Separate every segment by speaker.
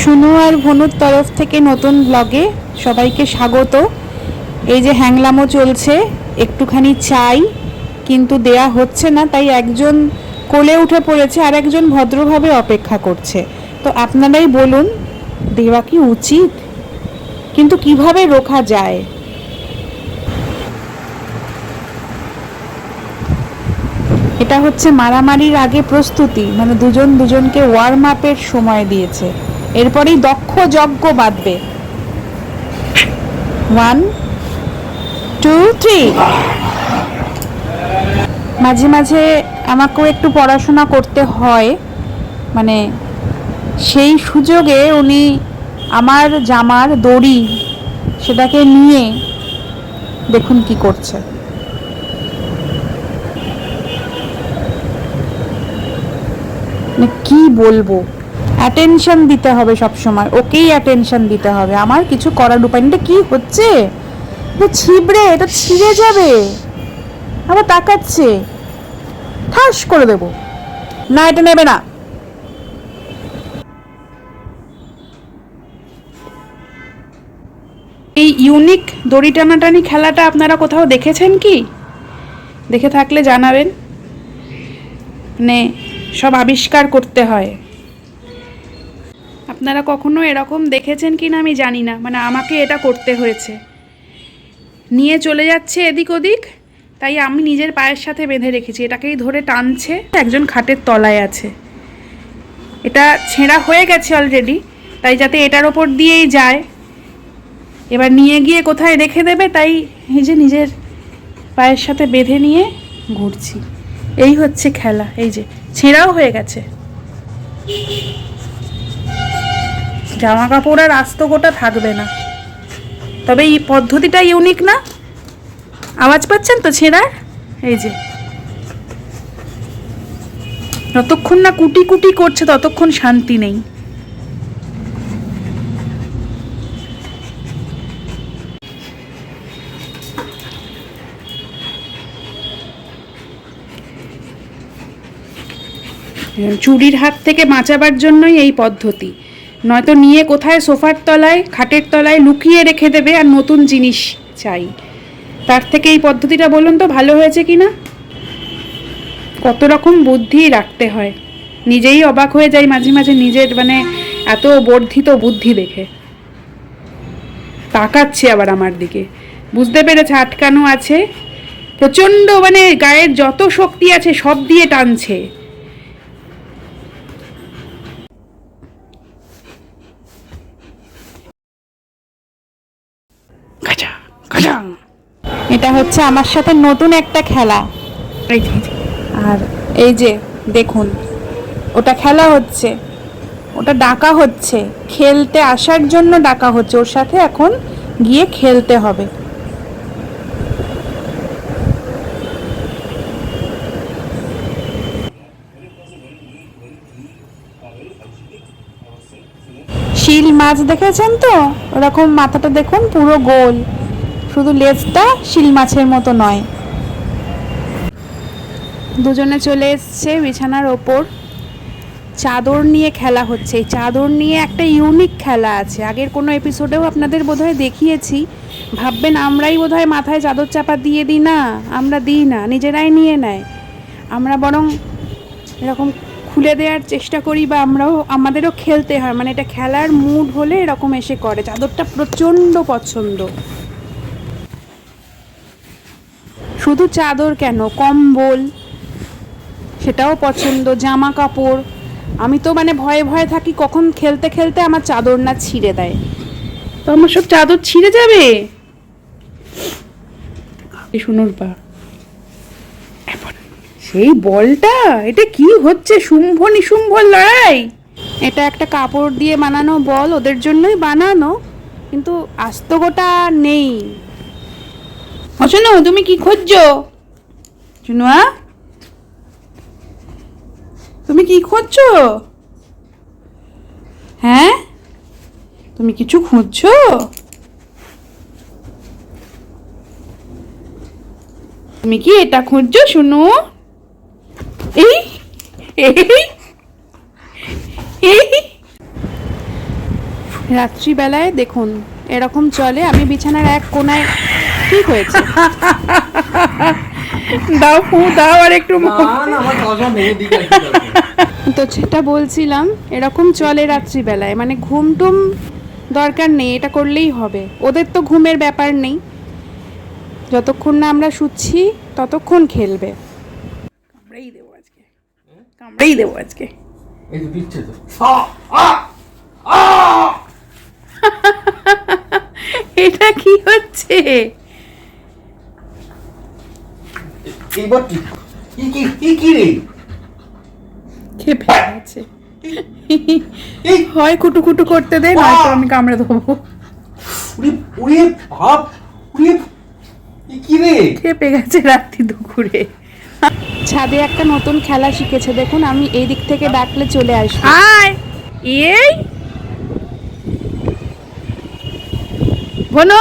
Speaker 1: সুনু আর ভনুর তরফ থেকে নতুন ব্লগে সবাইকে স্বাগত। এই যে হ্যাংলামো চলছে, একটুখানি চাই, কিন্তু দেয়া হচ্ছে না, তাই একজন কোলে উঠে পড়েছে আর একজন ভদ্রভাবে অপেক্ষা করছে। তো আপনারাই বলুন, দেওয়া কি উচিত? কিন্তু কীভাবে রোখা যায়? এটা হচ্ছে মারামারির আগে প্রস্তুতি মানে দুজন দুজনকে ওয়ার্ম আপের সময় দিয়েছে। এরপরেই দক্ষ যজ্ঞ বাঁধবে। ওয়ান টু থ্রি মাঝে মাঝে আমাকেও একটু পড়াশোনা করতে হয়। মানে সেই সুযোগে উনি আমার জামার দড়ি সেটাকে নিয়ে দেখুন কি করছে। মানে কি বলব? অ্যাটেনশন দিতে হবে সব সময় ওকেই অ্যাটেনশন দিতে হবে। আমার কিছু করার উপায় এটা কি হচ্ছে? এটা ছিবড়ে, এটা ছিঁড়ে যাবে। আবার তাকাচ্ছে। ঠাস করে দেবো। না, এটা নেবে না। এই ইউনিক দড়ি টানাটানি খেলাটা আপনারা কোথাও দেখেছেন কি? দেখে থাকলে জানাবেন। মানে সব আবিষ্কার করতে হয়। আপনারা কখনো এরকম দেখেছেন কি না আমি জানি না। মানে আমাকে এটা করতে হয়েছে। নিয়ে চলে যাচ্ছে এদিক ওদিক, তাই আমি নিজের পায়ের সাথে বেঁধে রেখেছি। এটাকেই ধরে টানছে। একজন খাটের তলায় আছে। এটা ছেঁড়া হয়ে গেছে অলরেডি তাই যাতে এটার ওপর দিয়েই যায়। এবার নিয়ে গিয়ে কোথায় রেখে দেবে, তাই এই যে নিজের পায়ের সাথে বেঁধে নিয়ে ঘুরছি। এই হচ্ছে খেলা। এই যে, ছেঁড়াও হয়ে গেছে। জামা কাপড় আর আস্ত গোটা থাকবে না। তবে এই পদ্ধতিটা ইউনিক না? আওয়াজ পাচ্ছেন তো ছেঁড়ার? এই যে। যতক্ষণ না কুটি কুটি করছে, ততক্ষণ শান্তি নেই। চুরির হাত থেকে বাঁচাবার জন্যই এই পদ্ধতি। নয়তো নিয়ে কোথায় সোফার তলায়, খাটের তলায় লুকিয়ে রেখে দেবে আর নতুন জিনিস চাই। তার থেকে এই পদ্ধতিটা বলুন তো, ভালো হয়েছে কি না কত রকম বুদ্ধি রাখতে হয়। নিজেই অবাক হয়ে যাই মাঝে মাঝে নিজের মানে এত বর্ধিত বুদ্ধি দেখে। তাকাচ্ছে আবার আমার দিকে। বুঝতে পেরেছে আটকানো আছে। প্রচণ্ড মানে গায়ের যত শক্তি আছে সব দিয়ে টানছে। হচ্ছে আমার সাথে নতুন একটা খেলা। আর এই যে দেখুন ওটা খেলা হচ্ছে। ওটা ডাকা হচ্ছে। খেলতে আসার জন্য ডাকা হচ্ছে। ওর সাথে এখন গিয়ে খেলতে হবে। শিল মাছ দেখেছেন তো? ওরকম মাথাটা দেখুন পুরো গোল। শুধু লেজটা শিল মাছের মতো নয়। দুজনে চলে এসছে বিছানার ওপর। চাদর নিয়ে খেলা হচ্ছে। এই চাদর নিয়ে একটা ইউনিক খেলা আছে। আগের কোনো এপিসোডেও আপনাদের বোধহয় দেখিয়েছি। ভাববেন, আমরাই বোধহয় মাথায় চাদর চাপা দিয়ে দিই না, আমরা দিই না, নিজেরাই নিয়ে নেয়। আমরা বরং এরকম খুলে দেওয়ার চেষ্টা করি বা আমরাও, আমাদেরও খেলতে হয়। মানে এটা খেলার মুড হলে এরকম এসে করে। চাদরটা প্রচণ্ড পছন্দ। শুধু চাদর কেন? কম্বল, সেটাও পছন্দ জামা কাপড় আমি তো মানে ভয়ে ভয়ে থাকি, কখন খেলতে খেলতে আমার চাদর না ছিঁড়ে দেয়। তো আমার সব চাদর ছিঁড়ে যাবে? সেই বলটা, এটা কি হচ্ছে? শুম্ভ নিশুম্ভ লড়াই। এটা একটা কাপড় দিয়ে বানানো বল, ওদের জন্যই বানানো। কিন্তু আস্ত গোটা নেই। শোনো, তুমি কি খুঁজছো? চুনুয়া তুমি কি খুঁজছো? হ্যাঁ? তুমি কিছু খুঁজছো? তুমি কি এটা খুঁজছো, শুনো? এই এই। রাত্রিবেলায় দেখুন, এরকম চলে, আমি বিছানার এক কোনায় ঠিক হয়েছে। দাও ফু দাও আর একটু
Speaker 2: কি?
Speaker 1: তো যেটা বলছিলাম এরকম চলে রাত্রিবেলায় মানে ঘুম টুম দরকার নেই এটা করলেই হবে। ওদের তো ঘুমের ব্যাপার নেই। যতক্ষণ না আমরা শুচ্ছি ততক্ষণ খেলবে। কামড়েই দেবো আজকে। কামড়েই দেবো আজকে।
Speaker 2: এই তো পিচ্ছে তো। আ, আ, আ!
Speaker 1: এটা কি হচ্ছে?
Speaker 2: এইবার কি? কি কি কি কি রে?
Speaker 1: খেপে গেছে। হয় কুটু কুটু করতে দে নয়তো আমি কামড়ে দেবো।
Speaker 2: উড়ে উড়ে ভাব উড়ে কি কি রে?
Speaker 1: খেপে গেছে রাত্রি দুপুরে। ছাদে একটা নতুন খেলা শিখেছে দেখুন আমি এই দিক থেকে ডাকলে চলে আসব। আয়! এই! ভনো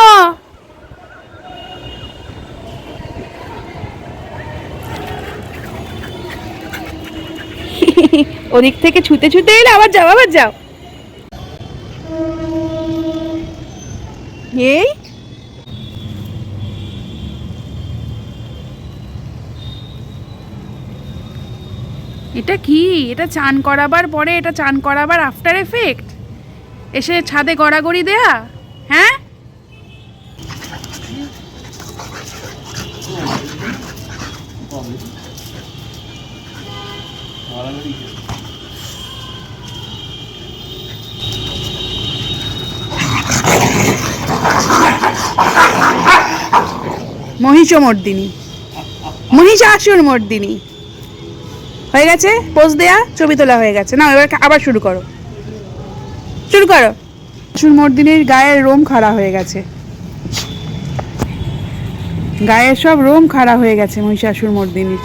Speaker 1: ওদিক থেকে ছুতে ছুতে এলে আবার যাও আবার যাও। এই। এটা কি? এটা চান করাবার পরে, এটা চান করাবার আফটার এফেক্ট এসে ছাদে গড়াগড়ি দেয়া? হ্যাঁ? মহিষ মর্দিনী মহিষাসুর মর্দিনী হয়ে গেছে? পোজ দেয়া, ছবি তোলা হয়ে গেছে। না এবার আবার শুরু করো। শুরু করো। আসুর মর্দিনীর গায়ের রোম খাড়া হয়ে গেছে। গায়ের সব রোম খাড়া হয়ে গেছে মহিষাসুর মর্দিনীর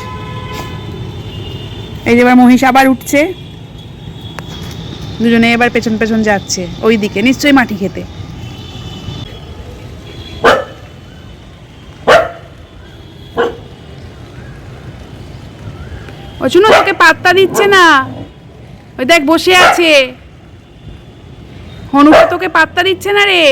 Speaker 1: এই যে এবার মহিষ আবার উঠছে। দুজনে এবার পেছন পেছন যাচ্ছে। ওই দিকে নিশ্চয়ই মাটি খেতে। শুনো তোকে পাত্তা দিচ্ছে না। ওই দেখ, বসে আছে। হনুকে তোকে পাত্তা দিচ্ছে না রে?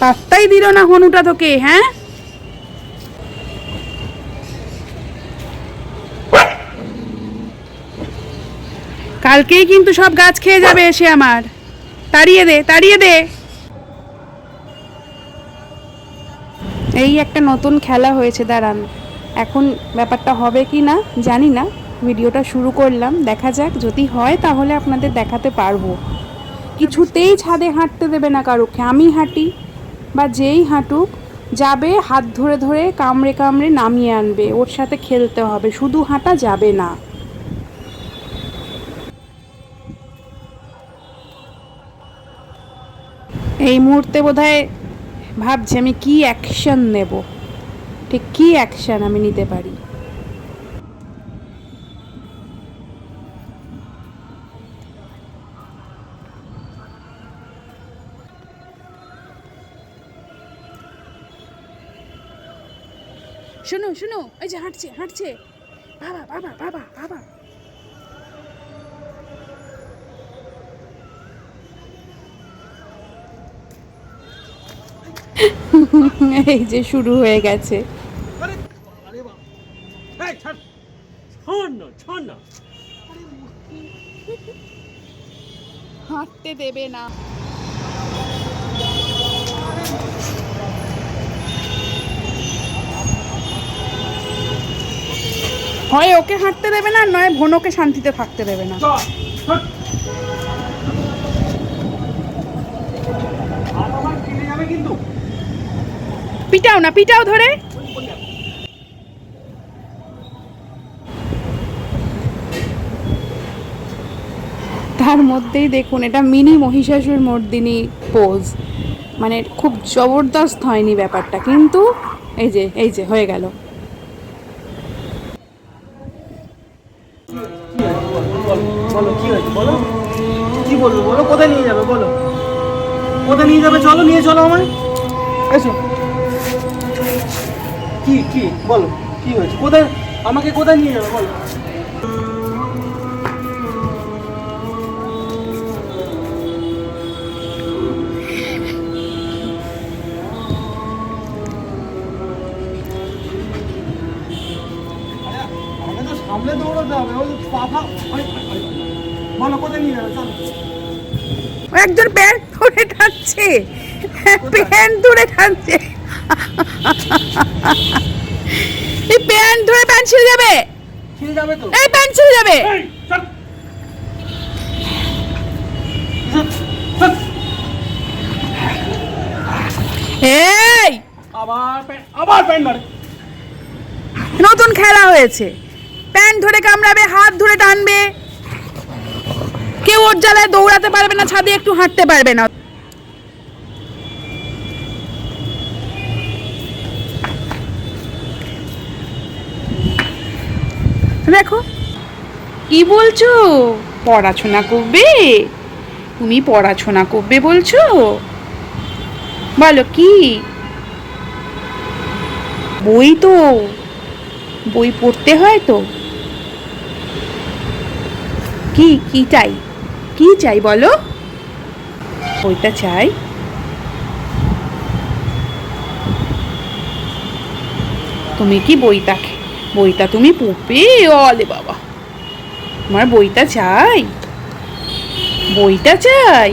Speaker 1: পাত্তাই দিল না হনুটা তোকে হ্যাঁ? কালকেই কিন্তু সব গাছ খেয়ে যাবে এসে আমার। তাড়িয়ে দে তাড়িয়ে দে। এই একটা নতুন খেলা হয়েছে, দাঁড়ান। এখন ব্যাপারটা হবে কি না, জানি না। ভিডিওটা শুরু করলাম, দেখা যাক। যদি হয়, তাহলে আপনাদের দেখাতে পারব। কিছুতেই ছাদে হাঁটতে দেবে না কারোকে। আমি হাঁটি বা যেই হাঁটুক, যাবে, হাত ধরে ধরে, কামড়ে কামড়ে নামিয়ে আনবে। ওর সাথে খেলতে হবে। শুধু হাঁটা যাবে না। এই মুহূর্তে বোধহয় ভাবছি আমি কি অ্যাকশন নেব। ঠিক কি অ্যাকশন আমি নিতে পারি? শোনো শোনো, এই যে হাঁটছে হাঁটছে। বাবা বাবা বাবা বাবা। এই যে শুরু হয়ে গেছে। হাঁটতে দেবে না। হয় ওকে হাঁটতে দেবে না নয় ভনকে শান্তিতে থাকতে দেবে না।
Speaker 2: কিন্তু।
Speaker 1: পিটাও না পিটাও ধরে। তার মধ্যেই দেখুন এটা মিনি মহিষাসুর মর্দিনী পোজ মানে খুব জবরদস্ত হয়নি ব্যাপারটা কিন্তু এই যে এই যে হয়ে গেল।
Speaker 2: বলো কি হয়েছে বলো? কি বলব বলো কোথায় নিয়ে যাবে বলো? কোথায় নিয়ে যাবে চলো নিয়ে চলো আমায়। এসো। কি কি? বলো কি হয়েছে? কোথায়? আমাকে কোথায় নিয়ে যাবে? বলো। তো সামনে দৌড়াতে হবে। ওই পাফা বলো কোথায় নিয়ে যাবে? চলো।
Speaker 1: একজন প্যান্ট ধরে টানছে। প্যান্ট ধরে টানছে। এই প্যান্ট ধরে প্যান্ট ছিঁড়ে যাবে।
Speaker 2: ছিঁড়ে যাবে তো।
Speaker 1: এই প্যান্ট ছিঁড়ে যাবে।
Speaker 2: এই, আবার আবার প্যান্ট
Speaker 1: নতুন খেলা হয়েছে। প্যান্ট ধরে কামড়াবে হাত ধরে টানবে। কেউ ওর জ্বালায় দৌড়াতে পারবে না ছাদে একটু হাঁটতে পারবে না। দেখো। কি বলছো? পড়াশোনা করবে? তুমি পড়াশোনা করবে বলছো? বলো কি? বই তো। বই পড়তে হয় তো। কি কি চাই? কি চাই বলো? বইটা চাই। তুমি কি বইটা খে- বইটা তুমি পড়বে অলে বাবা। তোমার বইটা চাই? বইটা চাই?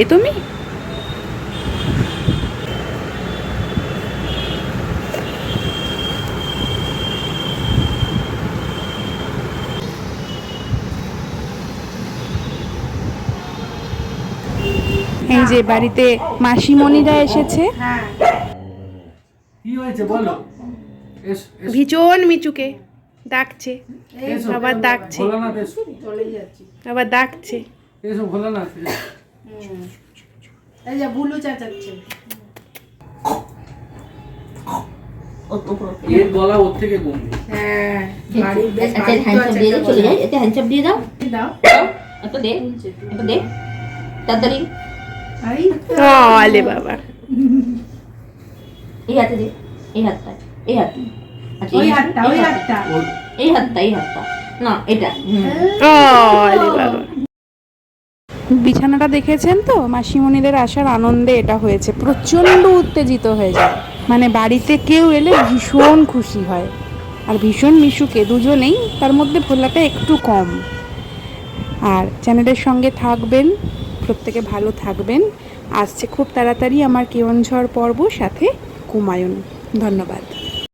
Speaker 1: এ তুমি? এই যে বাড়িতে মাসিমণিরা এসেছে।
Speaker 2: কি হয়েছে বলো?
Speaker 1: ভীষণ মিচুকে ডাকছে। আবার ডাকছে। আবার ডাকছে।
Speaker 2: এর গলা ওর থেকে কমবে
Speaker 3: হ্যাঁ।
Speaker 4: হ্যান্ডসাপ দিয়ে দাও দাও। দে একটা দে। তাড়াতাড়ি।
Speaker 1: আলে বাবা।
Speaker 4: এই হাতে দে এই হাতটা এই হাতটা।
Speaker 3: ওই
Speaker 4: এই
Speaker 3: হাতটা ওই হাতটা
Speaker 4: এই হাতটা এই হাতটা। না এটা।
Speaker 1: বিছানাটা দেখেছেন তো? মাসিমণিদের আসার আনন্দে এটা হয়েছে। প্রচণ্ড উত্তেজিত হয়ে যায়। মানে বাড়িতে কেউ এলে ভীষণ খুশি হয়। আর ভীষণ মিশুকে দুজনেই তার মধ্যে ভোলাটা একটু কম। আর চ্যানেলের সঙ্গে থাকবেন প্রত্যেকে ভালো থাকবেন। আসছে খুব তাড়াতাড়ি আমার কেওনঝড় পর্ব সাথে কুমায়ুন ধন্যবাদ।